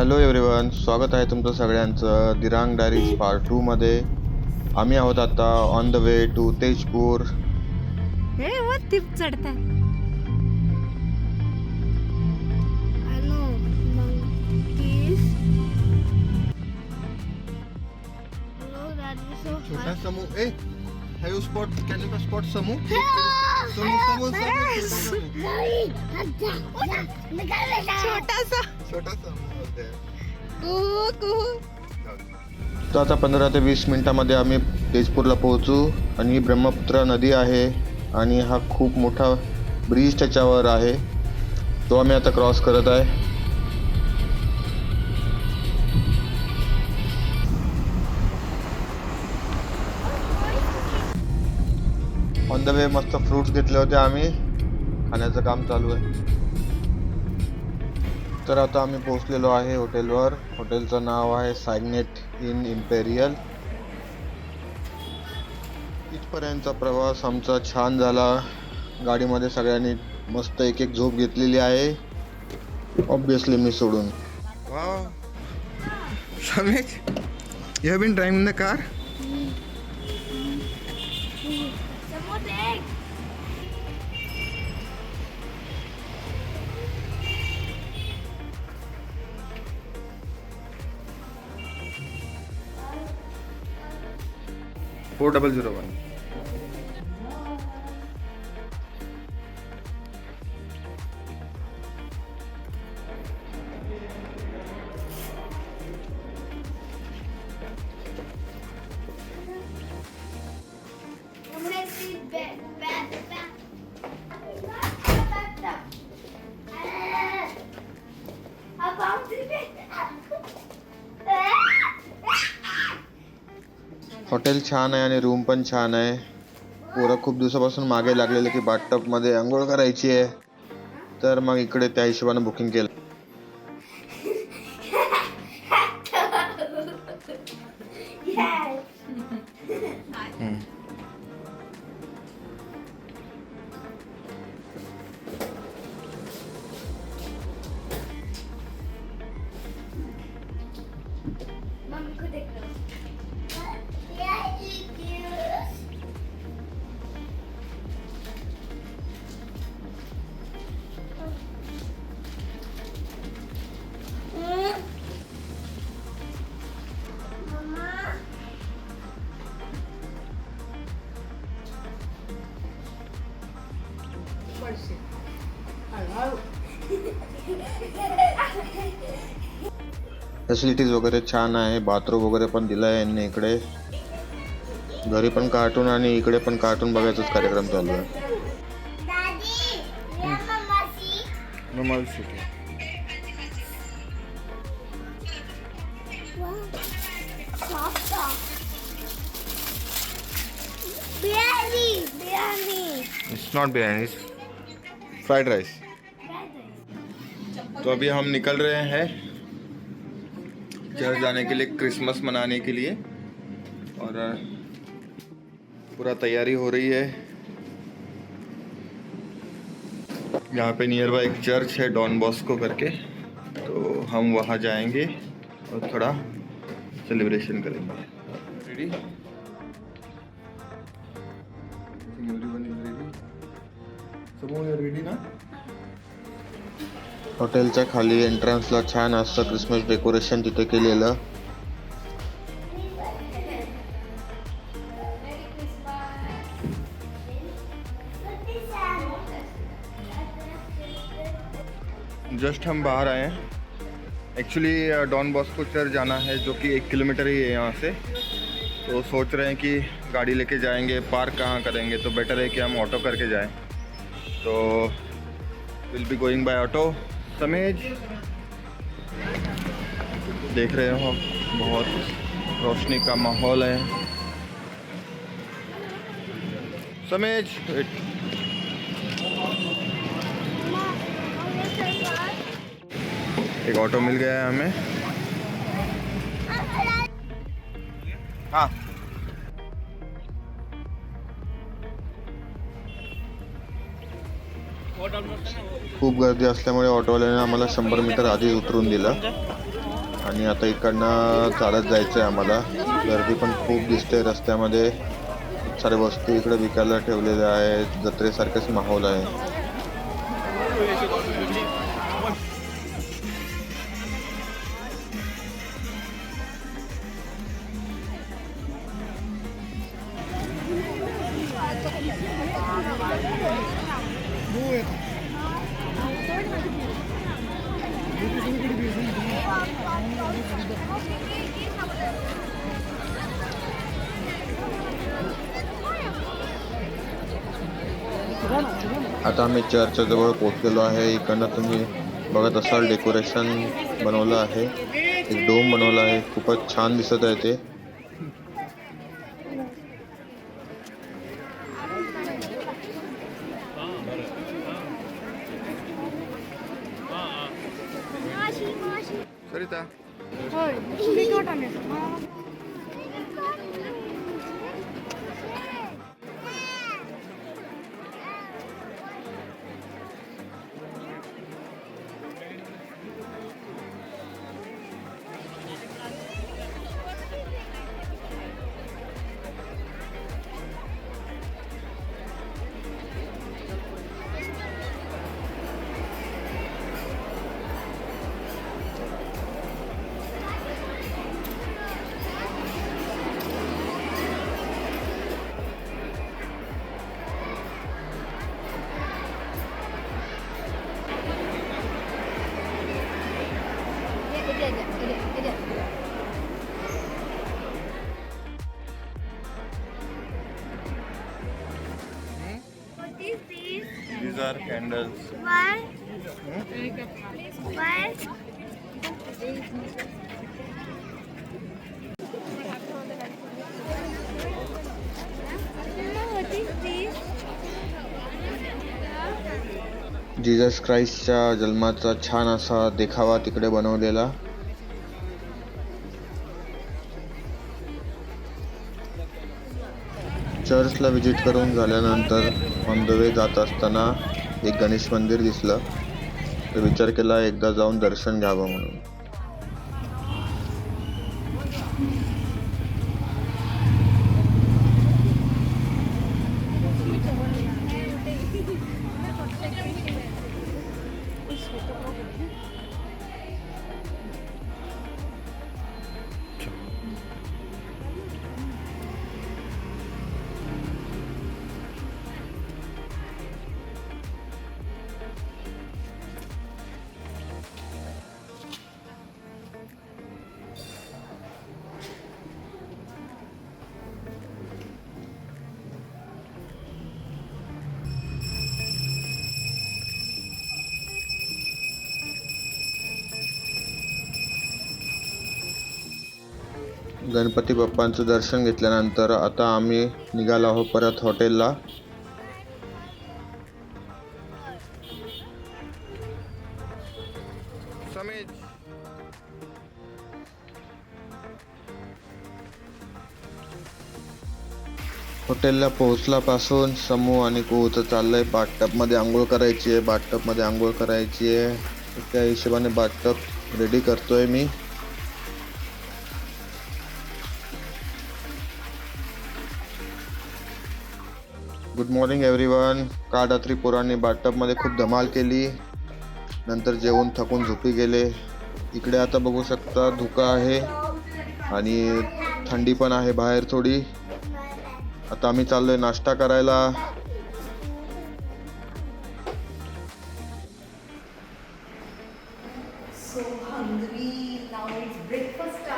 Hello everyone स्वागत आहे तुमचं सगळ्यांचं दिरांग डायरीज पार्ट टूमध्ये आम्ही आहोत आता on the way to Tezpur. हे वरती चढताय? Ano, monkeys. Hello, that is so छोटा fun. समूह a have spot can you spot समूह. छोटासा छोटा समूह कुहू कुहू तर आता पंधरा ते वीस मिनिटामध्ये आम्ही तेजपूरला पोहोचू. आणि ही ब्रह्मपुत्रा नदी आहे आणि हा खूप मोठा ब्रिज त्याच्यावर आहे. तो आम्ही आता क्रॉस करत आहे. ऑन द वे मस्त फ्रुट्स घेतले होते आम्ही. खाण्याचं काम चालू आहे. तर आता आम्ही पोहोचलेलो आहे हॉटेलवर. हॉटेलचं नाव आहे सायग्नेट इन इम्पेरियल. इथपर्यंतचा प्रवास आमचा छान झाला. गाडीमध्ये सगळ्यांनी मस्त एक एक झोप घेतलेली आहे. ऑब्विसली मी सोडून. Wow. You have been driving the car four double zero one hotel छान आहे आणि रूम पण छान आहे. पोरं खूप दिवसापासून मागे लागलेलं की बाथटबमध्ये आंघोळ करायची आहे. तर मग इकडे त्या हिशोबानं बुकिंग केलं. मम्मी को फॅसिलिटीज वगैरे छान आहे बाथरूम वगैरे पण दिलं आहे यांनी इकडे. घरी पण कार्टून आणि इकडे पण कार्टून बघायचाच कार्यक्रम चालू आहे. Normal city biryani it's fried rice. तो अभी हम निकल रहे हैं चर्च जाने के लिए, क्रिसमस मनाने के लिए। और पूरा तैयारी हो रही है। यहाँ पे नियर बाय एक चर्च है डॉन बॉस्को करके। तो हम वहाँ जाएँगे और थोड़ा सेलिब्रेशन करेंगे। रेडी रेडी ना हॉटेलच्या खाली एंट्रन्सला छान असतं क्रिसमस डेकोरेशन तिथे केलेलं. जस्ट हम बाहर आए हैं. एक्चुअली डॉन बॉस्को चर्च जाना है जो कि एक किलोमीटर ही है यहाँ से. तो सोच रहे हैं कि गाड़ी लेके जाएँगे पार्क कहाँ करेंगे तो बेटर है कि हम ऑटो करके जाएँ. तो will be going by auto Samej देख रहे हो बहुत रोशनी का माहौल है। समेज एक ऑटो मिल गया है हमें। हाँ। खूप गर्दी असल्यामुळे ऑटोवाल्याने आम्हाला शंभर मीटर आधी उतरून दिलं. आणि आता इकडनं चालत जायचं आहे आम्हाला. गर्दी पण खूप दिसते रस्त्यामध्ये. खूप साऱ्या वस्तू इकडे विकायला ठेवलेल्या आहेत. जत्रेसारखेच माहोल आहे. आता आम्ही चर्चच्या जवळ पोहोचलेलो आहे. इकडनं तुम्ही बघत असाल डेकोरेशन बनवलं आहे. एक डोम बनवला आहे. खूपच छान दिसत आहे ते. Sarita. Are candles. Why? Why? Is this? Jesus क्राइस्टच्या जन्माचा छान असा देखावा तिकडे बनवलेला चर्चला व्हिजिट करून झाल्यानंतर ऑन द वे जात असताना एक गणेश मंदिर दिसलं. तर विचार केला एकदा जाऊन दर्शन घ्यावं म्हणून. गणपती बाप्पांचं दर्शन घेतल्यानंतर आता आम्ही निघालो आहोत परत हॉटेलला. हॉटेलला पोहोचल्यापासून समूह आणि कुहूचं चाललंय. बाथटबमध्ये आंघोळ करायची आहे बाथटबमध्ये आंघोळ करायची आहे. त्या हिशोबाने बाथटब रेडी करतोय मी. गुड मॉर्निंग एव्हरीवन काल रात्री पोरांनी बाथटबमध्ये खूप धमाल केली. नंतर जेवण थकून झोपी गेले. इकडे आता बघू शकता धुका आहे आणि थंडी पण आहे बाहेर थोडी. आता आम्ही चाललोय नाश्ता करायला. So hungry, now it's breakfast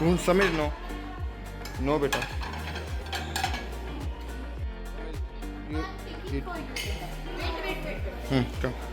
હું સમીર નો નો બેટા હમ કમ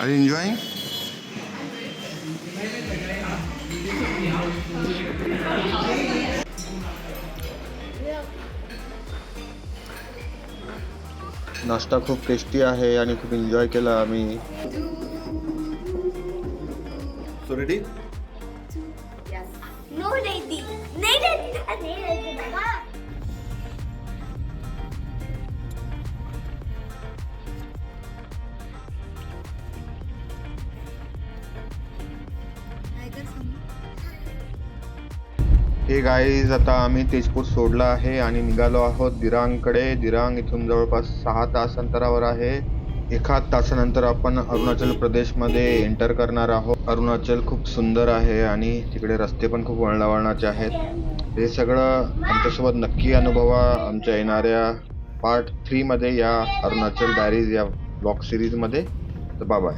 Are you enjoying? नाश्ता खूप टेस्टी आहे आणि खूप एन्जॉय केला आम्ही सो रेडी नो नहीं दी नहीं नहीं हे गाईज आता आम्ही तेजपूर सोडला आहे आणि निघालो आहोत दिरांगकडे. दिरांग इथून जवळपास सहा तास अंतरावर आहे. एखाद तासानंतर आपण अरुणाचल प्रदेशमध्ये एंटर करणार आहोत. अरुणाचल खूप सुंदर आहे आणि तिकडे रस्ते पण खूप वळणावळणाचे आहेत. हे सगळं आमच्यासोबत नक्की अनुभवा. आमच्या येणाऱ्या पार्ट थ्रीमध्ये या अरुणाचल डायरीज या ब्लॉग सिरीजमध्ये तर बाय